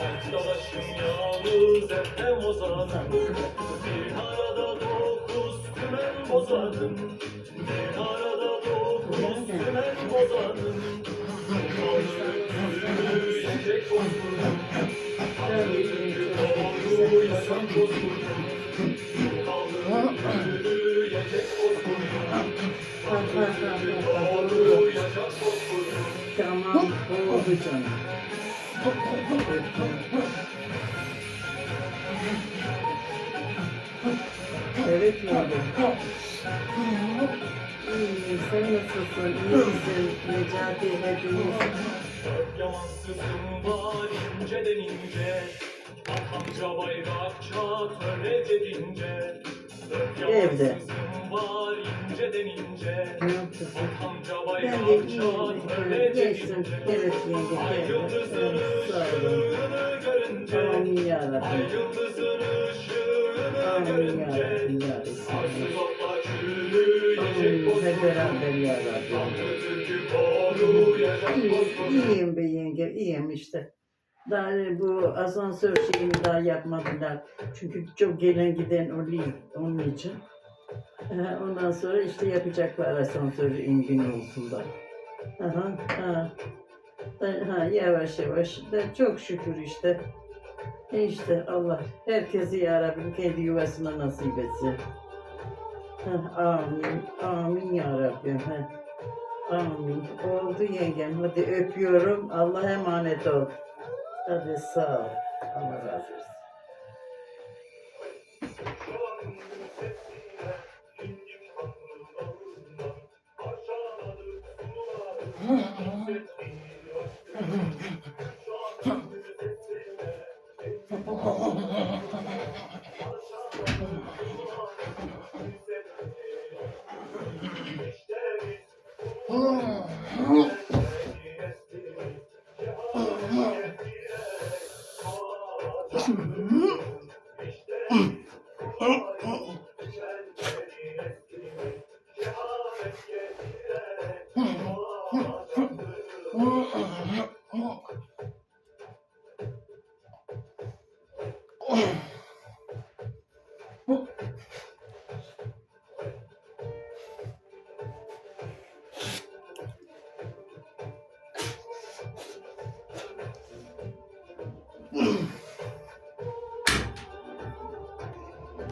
Arkadaşım yalnız Ethem ozanım Bir bozanım Bir arada dokuz tümen bozanım Kanı yiyecek bozanım Kanı doğru yaşam bozanım Tamam, oldu canım. Oğlum. İyi, sen nasılsın? İyi misin? Necati hepimiz. Yamansızım var inceden ince Atamca bayrakça töre dedince Evde. var inceden ince de bayrakça töre Geçsin. dedince Evet yenge. Ay Evet, yıldızın evet, sağ olun. ışığını görünce Ay yarabbim. yıldızın ışığını Ya Arsız otlar çürüyecek. Hep beraber İyi, bozkırlar iyiyim be yenge, iyiyim işte. Daha bu asansör şeyini daha yapmadılar. Çünkü çok gelen giden oluyor onun için. Ondan sonra işte yapacaklar asansörü ingin olsunlar. Aha, ha. Da- Ha, yavaş yavaş. Da çok şükür işte. E işte Allah herkesi ya Rabbim kendi yuvasına nasip etsin. Amin. Amin ya Rabbim. Amin. Oldu yengem. Hadi öpüyorum. Allah'a emanet ol. Hadi sağ ol. Allah razı olsun. Mm-hmm. Oh. mundo.